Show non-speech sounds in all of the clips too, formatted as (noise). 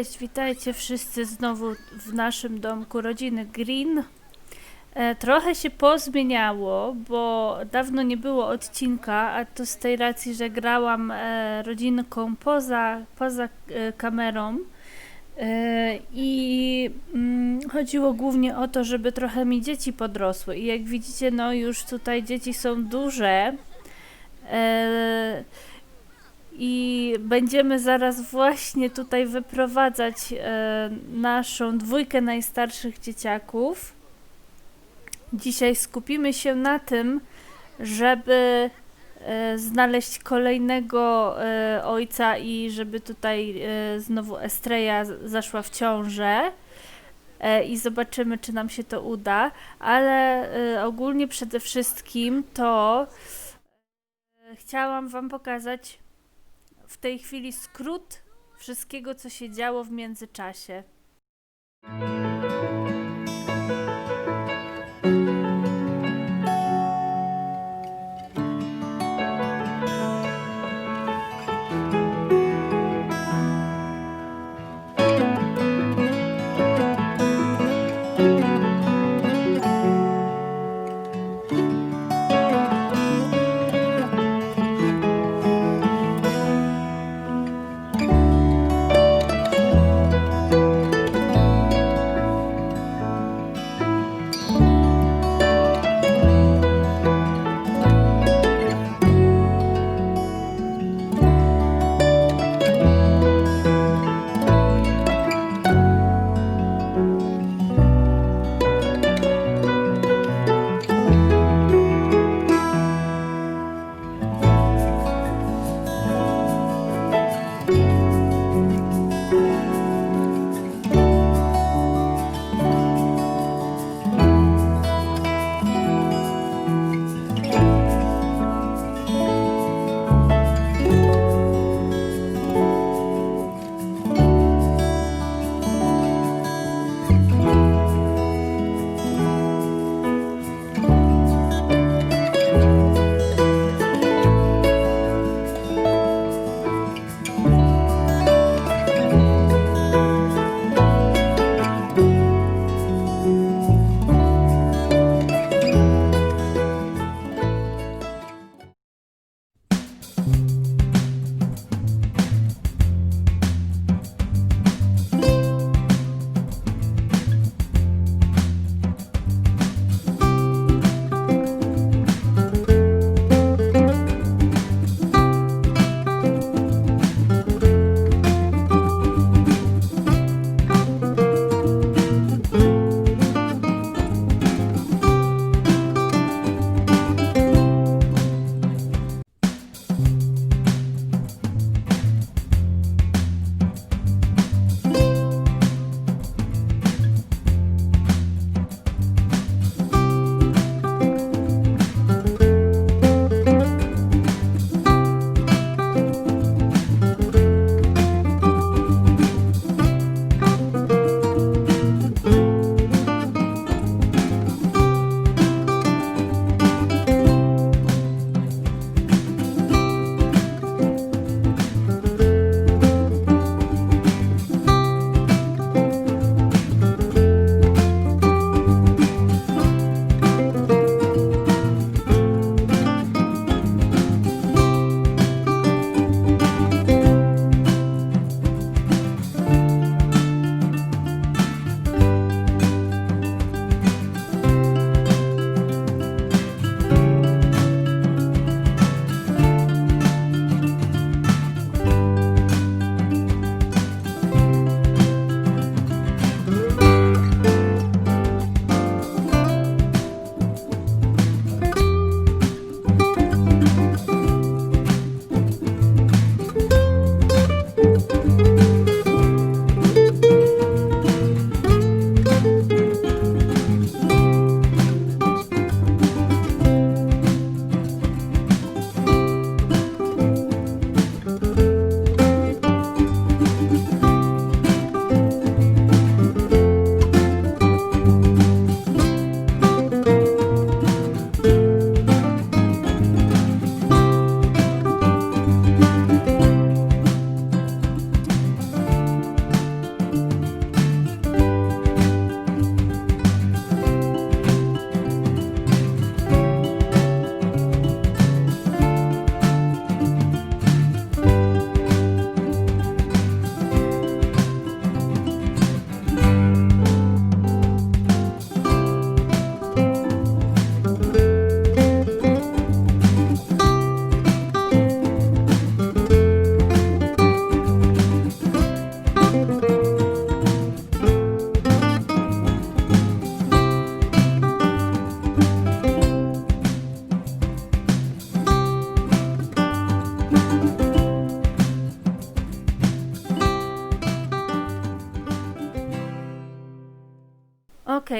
Cześć, witajcie wszyscy znowu w naszym domku rodziny Green. E, trochę się pozmieniało, bo dawno nie było odcinka, a to z tej racji, że grałam e, rodzinką poza, poza e, kamerą. I mm, chodziło głównie o to, żeby trochę mi dzieci podrosły. I jak widzicie, no już tutaj dzieci są duże. I będziemy zaraz właśnie tutaj wyprowadzać e, naszą dwójkę najstarszych dzieciaków. Dzisiaj skupimy się na tym, żeby e, znaleźć kolejnego e, ojca i żeby tutaj znowu Estreja zaszła w ciążę. I zobaczymy, czy nam się to uda, ale ogólnie przede wszystkim to chciałam Wam pokazać w tej chwili skrót wszystkiego, co się działo w międzyczasie.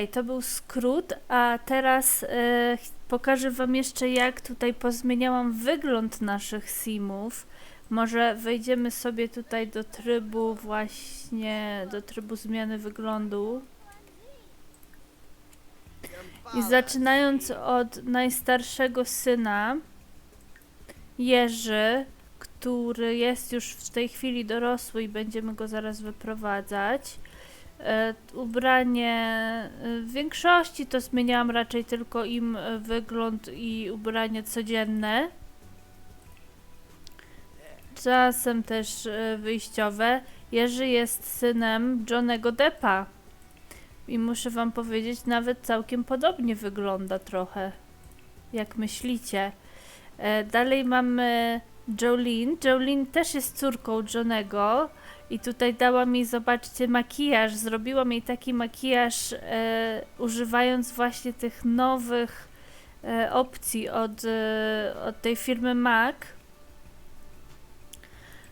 Okej, to był skrót, a teraz e, pokażę Wam jeszcze, jak tutaj pozmieniałam wygląd naszych simów. Może wejdziemy sobie tutaj do trybu właśnie, do trybu zmiany wyglądu. I zaczynając od najstarszego syna, Jerzy, który jest już w tej chwili dorosły i będziemy go zaraz wyprowadzać. E, ubranie e, w większości to zmieniałam raczej tylko im e, wygląd i ubranie codzienne. Czasem też wyjściowe. Jerzy jest synem Johnego Deppa. I muszę wam powiedzieć, nawet całkiem podobnie wygląda trochę. Jak myślicie. Dalej mamy Jolene. Jolene też jest córką Johnego. I tutaj dała mi, zobaczcie, makijaż. Zrobiłam jej taki makijaż, e, używając właśnie tych nowych e, opcji od, e, od tej firmy MAC.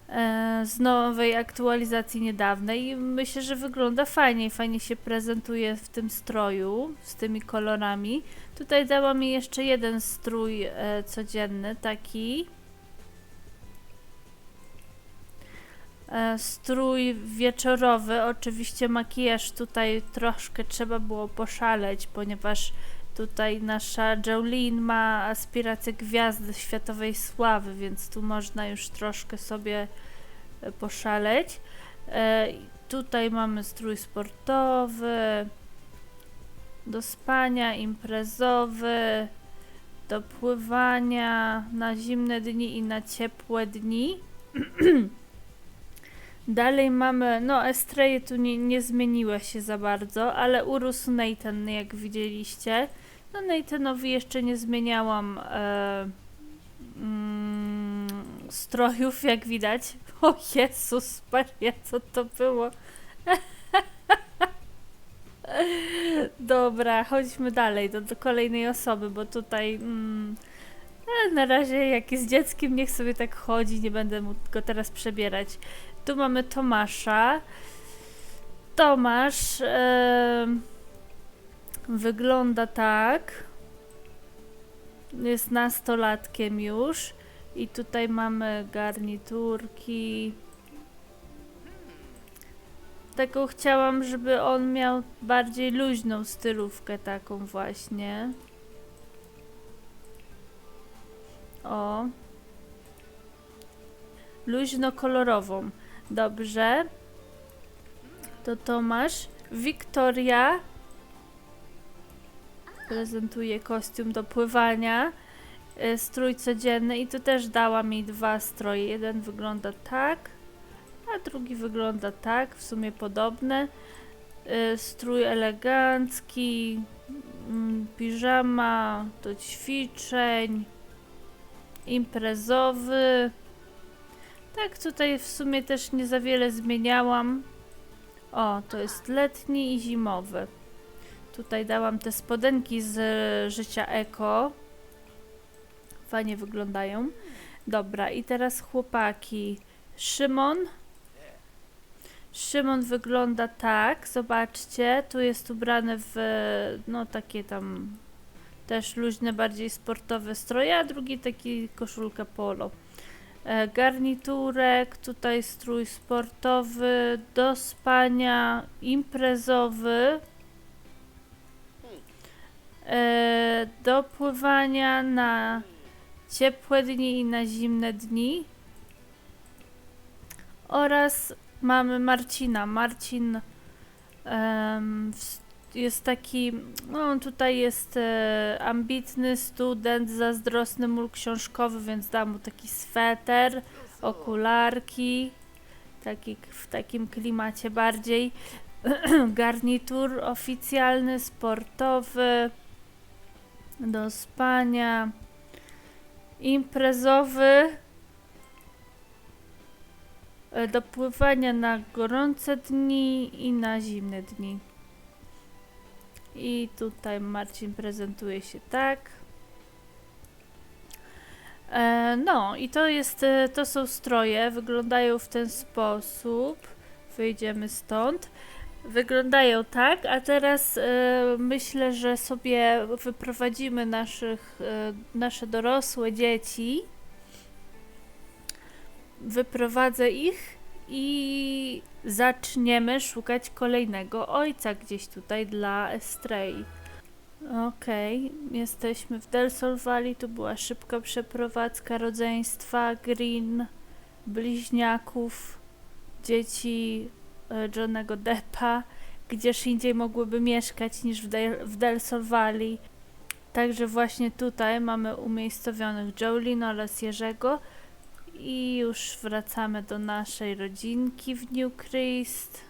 E, z nowej aktualizacji niedawnej. I myślę, że wygląda fajnie fajnie się prezentuje w tym stroju, z tymi kolorami. Tutaj dała mi jeszcze jeden strój e, codzienny, taki. Strój wieczorowy, oczywiście makijaż tutaj troszkę trzeba było poszaleć, ponieważ tutaj nasza Jolene ma aspirację gwiazdy światowej sławy, więc tu można już troszkę sobie e, poszaleć. E, Tutaj mamy strój sportowy, do spania, imprezowy, do pływania na zimne dni i na ciepłe dni. (clears throat) Dalej mamy, no Estreje tu nie, nie zmieniły się za bardzo, ale urósł Nathan, jak widzieliście. No Nathanowi jeszcze nie zmieniałam e, mm, strojów, jak widać. (laughs) O Jezus Maria, co to było? (laughs) Dobra, chodźmy dalej do, do kolejnej osoby, bo tutaj mm, e, na razie jak jest dzieckiem, niech sobie tak chodzi, nie będę mu go teraz przebierać. Tu mamy Tomasza. Tomasz em, wygląda tak. Jest nastolatkiem już. I tutaj mamy garniturki. Taką chciałam, żeby on miał bardziej luźną stylówkę, taką właśnie. O. Luźno-kolorową. Dobrze. To Tomasz. Wiktoria prezentuje kostium do pływania. e, Strój codzienny i tu też dała mi dwa stroje. Jeden wygląda tak, a drugi wygląda tak, w sumie podobne. E, Strój elegancki, mm, piżama do ćwiczeń, imprezowy. Tak, tutaj w sumie też nie za wiele zmieniałam. O, to jest letni i zimowy. Tutaj dałam te spodenki z e, życia eko. Fajnie wyglądają. Dobra, i teraz chłopaki. Szymon. Szymon wygląda tak, zobaczcie, tu jest ubrany w no takie tam też luźne, bardziej sportowe stroje, a drugi taki koszulkę polo. E, garniturek, tutaj strój sportowy, do spania, imprezowy, e, do pływania na ciepłe dni i na zimne dni. Oraz mamy Marcina. Marcin w- jest taki, no tutaj jest e, ambitny student, zazdrosny mól książkowy, więc dam mu taki sweter, okularki, taki, w takim klimacie bardziej. (clears throat) Garnitur oficjalny, sportowy, do spania, imprezowy, e, do pływania na gorące dni i na zimne dni. I tutaj Marcin prezentuje się tak. E, no i to jest, e, to są stroje, wyglądają w ten sposób. Wyjdziemy stąd. wyglądają tak, a teraz e, myślę, że sobie wyprowadzimy naszych, nasze dorosłe dzieci. Wyprowadzę ich i zaczniemy szukać kolejnego ojca gdzieś tutaj dla Estrej. Okej, jesteśmy w Del Sol Valley, tu była szybka przeprowadzka rodzeństwa Green, bliźniaków, dzieci e, Johnego Deppa, gdzież indziej mogłyby mieszkać niż w Del, w Sol Valley. Także właśnie tutaj mamy umiejscowionych Jolene oraz Jerzego i już wracamy do naszej rodzinki w New Christ.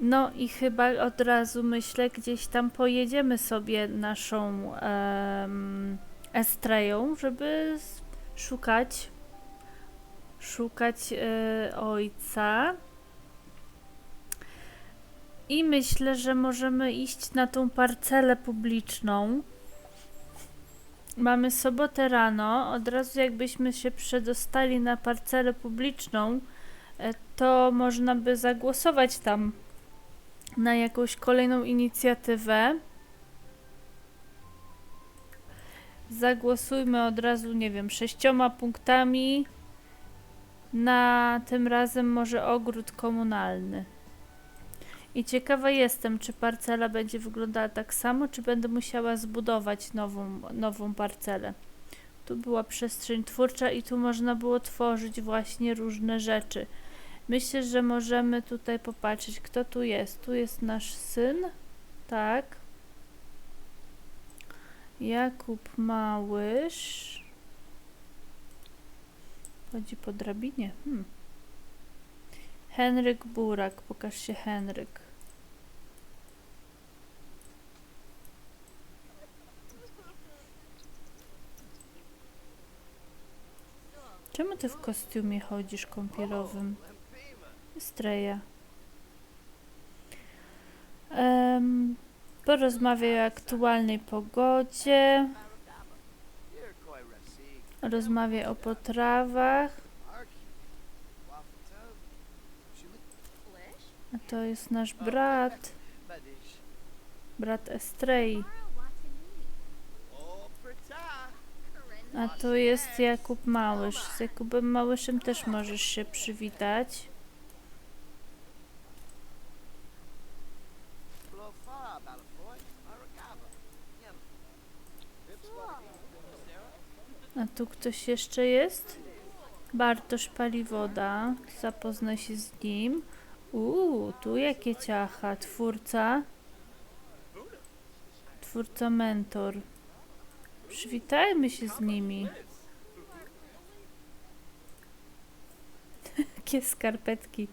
No i chyba od razu myślę, gdzieś tam pojedziemy sobie naszą em, Estreją, żeby szukać szukać e, ojca. I myślę, że możemy iść na tą parcelę publiczną. Mamy sobotę rano, od razu jakbyśmy się przedostali na parcelę publiczną, e, to można by zagłosować tam na jakąś kolejną inicjatywę. Zagłosujmy od razu, nie wiem, sześcioma punktami na tym razem może ogród komunalny. I ciekawa jestem, czy parcela będzie wyglądała tak samo, czy będę musiała zbudować nową, nową parcelę. Tu była przestrzeń twórcza i tu można było tworzyć właśnie różne rzeczy. Myślę, że możemy tutaj popatrzeć, kto tu jest. Tu jest nasz syn, tak. Jakub Małysz. Chodzi po drabinie. Hmm. Henryk Burak. Pokaż się Henryk. Czemu ty w kostiumie chodzisz kąpielowym? Streja. Um, porozmawiaj o aktualnej pogodzie. Rozmawiaj o potrawach. A to jest nasz brat. Brat Estrei. A tu jest Jakub Małysz. Z Jakubem Małyszem też możesz się przywitać. A tu ktoś jeszcze jest? Bartosz Paliwoda. Zapoznaj się z nim. Uuu, tu jakie ciacha. Twórca. Twórca mentor. Przywitajmy się z nimi. (laughs) Jakie skarpetki.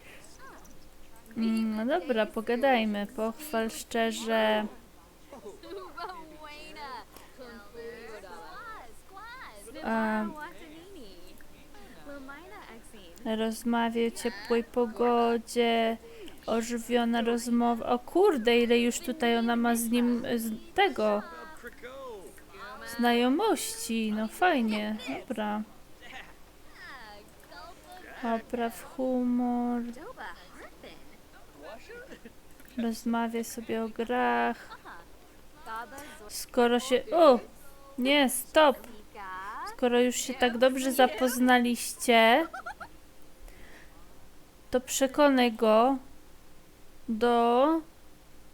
Mm, no dobra, pogadajmy. Pochwal szczerze. A, rozmawiaj o ciepłej pogodzie. Ożywiona rozmowa. O kurde, ile już tutaj ona ma z nim z tego znajomości. No fajnie, dobra. Opraw humor. Rozmawia sobie o grach. Skoro się. O! Nie, stop! Skoro już się tak dobrze zapoznaliście, to przekonaj go do.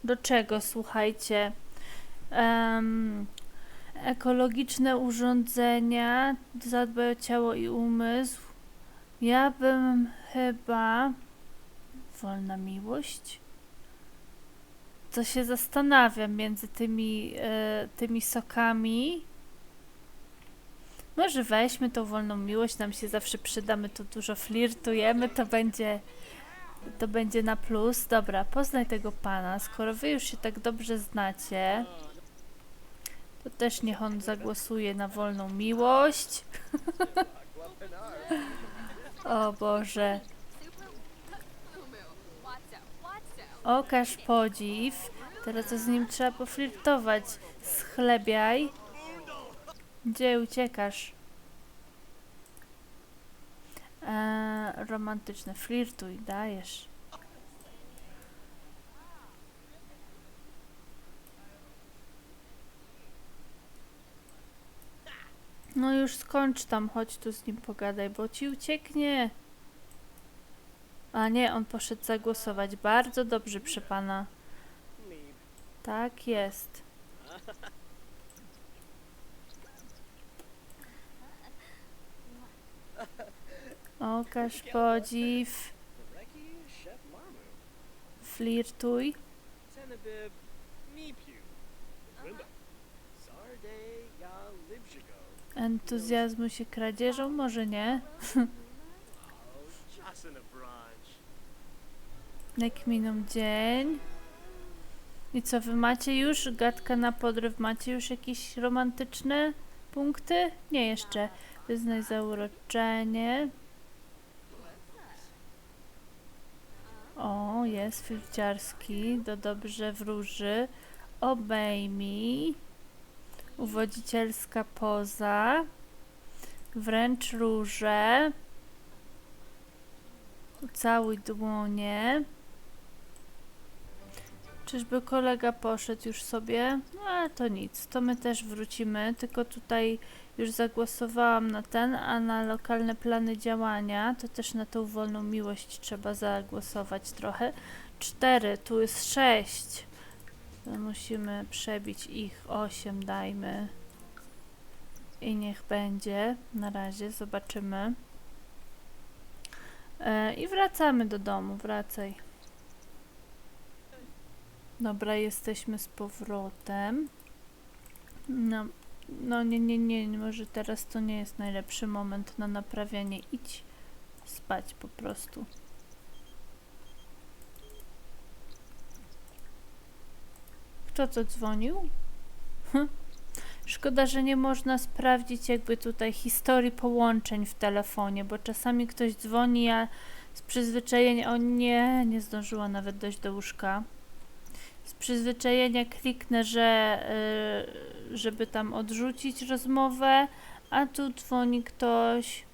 Do czego, słuchajcie? Em, ekologiczne urządzenia, zadbaj o ciało i umysł. Ja bym chyba. Wolna miłość? To się zastanawiam między tymi, e, tymi sokami. Może weźmy tą wolną miłość, nam się zawsze przyda, my tu dużo flirtujemy, to będzie, to będzie na plus. Dobra, poznaj tego pana, skoro wy już się tak dobrze znacie, to też niech on zagłosuje na wolną miłość. (laughs) o Boże. Okaż podziw. Teraz to z nim trzeba poflirtować. Schlebiaj. Gdzie uciekasz? E, romantyczne. Flirtuj, dajesz. No już skończ tam, chodź tu z nim pogadaj, bo ci ucieknie. A nie, on poszedł zagłosować. Bardzo dobrze, przy pana. Tak jest. Okaż podziw, flirtuj. Tenebib Mipiu. Entuzjazmu się kradzieżą? Może nie. Jak dzień. I co, wy macie już gadka na podryw? Macie już jakieś romantyczne punkty? Nie jeszcze. Wyznaj zauroczenie. O, jest filciarski. Do dobrze wróży. Obejmij. Uwodzicielska poza. Wręcz róże. Ucałuj dłonie. Czyżby kolega poszedł już sobie? No ale to nic, to my też wrócimy, tylko tutaj już zagłosowałam na ten, a na lokalne plany działania, to też na tą wolną miłość trzeba zagłosować trochę. Cztery, tu jest sześć. To musimy przebić ich osiem, dajmy. I niech będzie. Na razie zobaczymy. E, I wracamy do domu, wracaj. Dobra, jesteśmy z powrotem. No, no nie, nie, nie, może teraz to nie jest najlepszy moment na naprawianie. Idź spać po prostu. Kto to dzwonił? Hm. Szkoda, że nie można sprawdzić jakby tutaj historii połączeń w telefonie, bo czasami ktoś dzwoni, a z przyzwyczajenia, o nie, nie zdążyła nawet dojść do łóżka. Z przyzwyczajenia kliknę, że y, żeby tam odrzucić rozmowę, a tu dzwoni ktoś.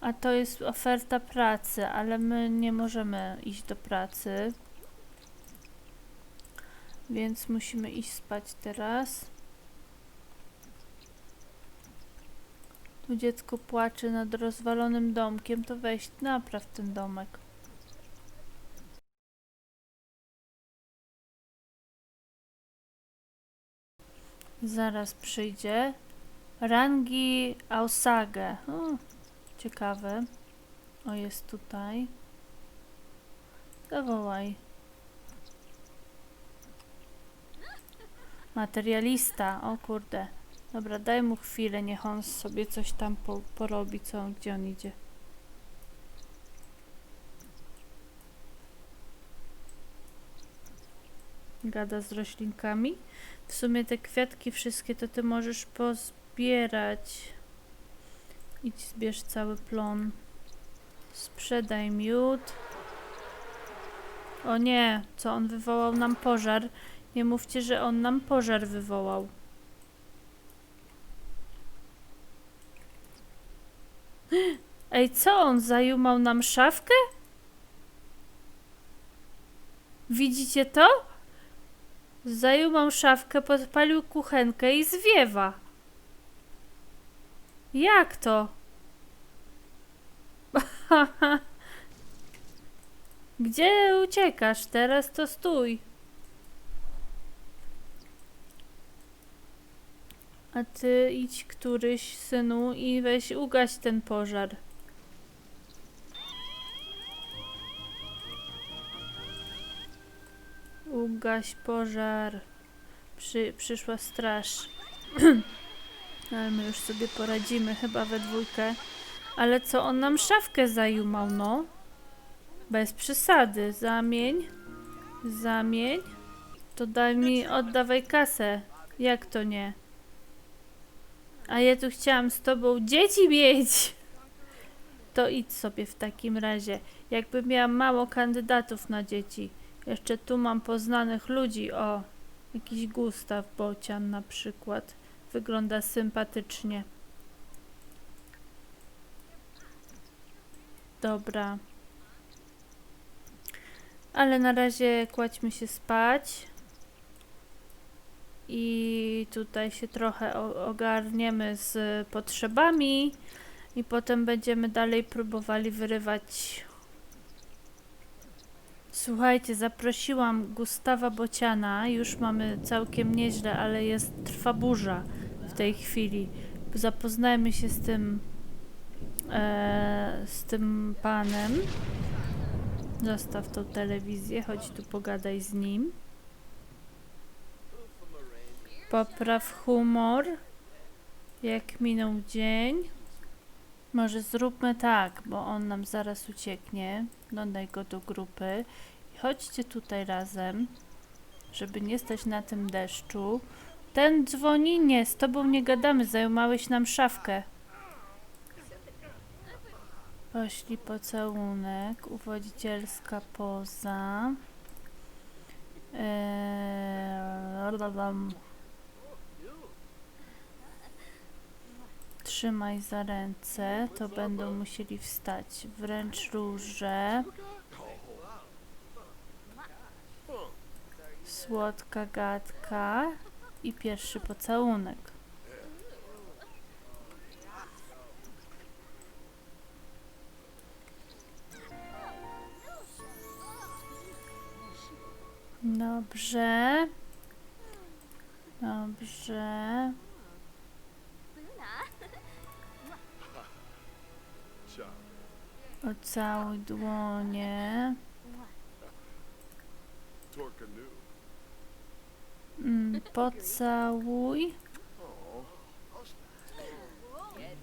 A to jest oferta pracy, ale my nie możemy iść do pracy. Więc musimy iść spać teraz. Tu dziecko płacze nad rozwalonym domkiem, to weź napraw ten domek. Zaraz przyjdzie. Rangi Ausage. O, ciekawe. O, jest tutaj. Zawołaj. Materialista. O kurde. Dobra, daj mu chwilę, niech on sobie coś tam po, porobi, co, gdzie on idzie. Gada z roślinkami. W sumie te kwiatki wszystkie to ty możesz pozbierać. Idź zbierz cały plon. Sprzedaj miód. O nie, co on wywołał nam pożar. Nie mówcie, że on nam pożar wywołał. (gasps) Ej, co on zajumał nam szafkę? Widzicie to? Zajumał szafkę, podpalił kuchenkę i zwiewa. Jak to? (laughs) Gdzie uciekasz? Teraz to stój. A ty idź któryś, synu, i weź ugaś ten pożar. Ugaś pożar. Przy, przyszła straż. (clears throat) Ale my już sobie poradzimy, chyba we dwójkę. Ale co, on nam szafkę zajumał, no? Bez przesady. Zamień. Zamień. To daj mi, oddawaj kasę. Jak to nie? A ja tu chciałam z tobą dzieci mieć. To idź sobie w takim razie. Jakby miałam mało kandydatów na dzieci. Jeszcze tu mam poznanych ludzi. O, jakiś Gustaw Bocian na przykład. Wygląda sympatycznie. Dobra. Ale na razie kładźmy się spać. I tutaj się trochę ogarniemy z potrzebami. I potem będziemy dalej próbowali wyrywać. Słuchajcie, zaprosiłam Gustawa Bociana. Już mamy całkiem nieźle, ale jest trwa burza w tej chwili. Zapoznajmy się z tym e, z tym panem. Zostaw tą telewizję, chodź tu pogadaj z nim. Popraw humor. Jak minął dzień. Może zróbmy tak, bo on nam zaraz ucieknie. Dodaj go do grupy. I chodźcie tutaj razem, żeby nie stać na tym deszczu. Ten dzwoni? Nie, z tobą nie gadamy, zajmowałeś nam szafkę. Poślij pocałunek, uwodzicielska poza. Eee, Trzymaj za ręce, to będą musieli wstać. Wręcz róże. Słodka gadka i pierwszy pocałunek. Dobrze. Dobrze. Ocałuj dłonie. Mm, pocałuj.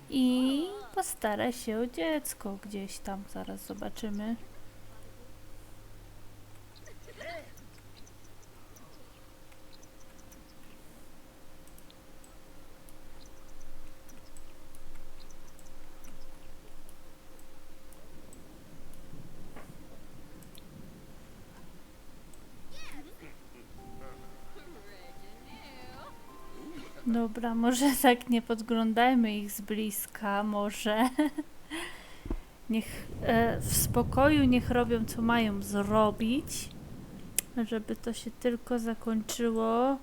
I postaraj się o dziecko gdzieś tam. Zaraz zobaczymy. Dobra, może (laughs) tak nie podglądajmy ich z bliska, może. (laughs) Niech e, w spokoju niech robią co mają zrobić, żeby to się tylko zakończyło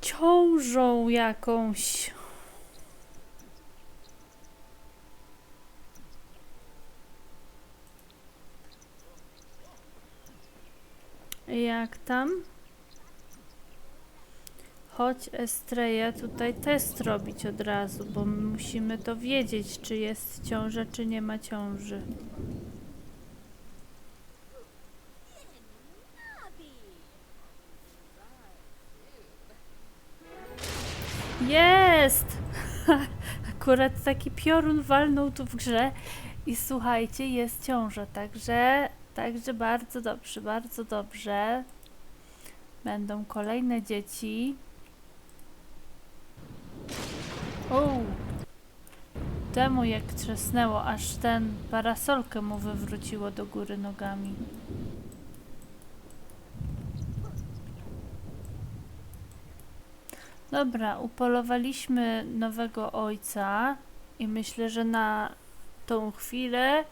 ciążą jakąś. Jak tam? Chodź Estreja tutaj test robić od razu, bo musimy to wiedzieć, czy jest ciąża, czy nie ma ciąży. Jest! (laughs) Akurat taki piorun walnął tu w grze i słuchajcie, jest ciąża, także, także bardzo dobrze, bardzo dobrze. Będą kolejne dzieci. O! Temu jak trzasnęło, aż ten parasolkę mu wywróciło do góry nogami. Dobra, upolowaliśmy nowego ojca i myślę, że na tą chwilę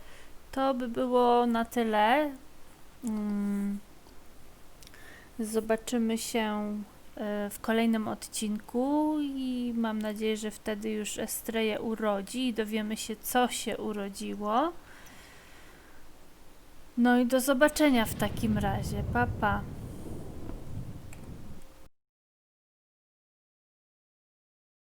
to by było na tyle. Mm. Zobaczymy się w kolejnym odcinku i mam nadzieję, że wtedy już Estreję urodzi i dowiemy się, co się urodziło. No i do zobaczenia w takim razie. Pa, pa.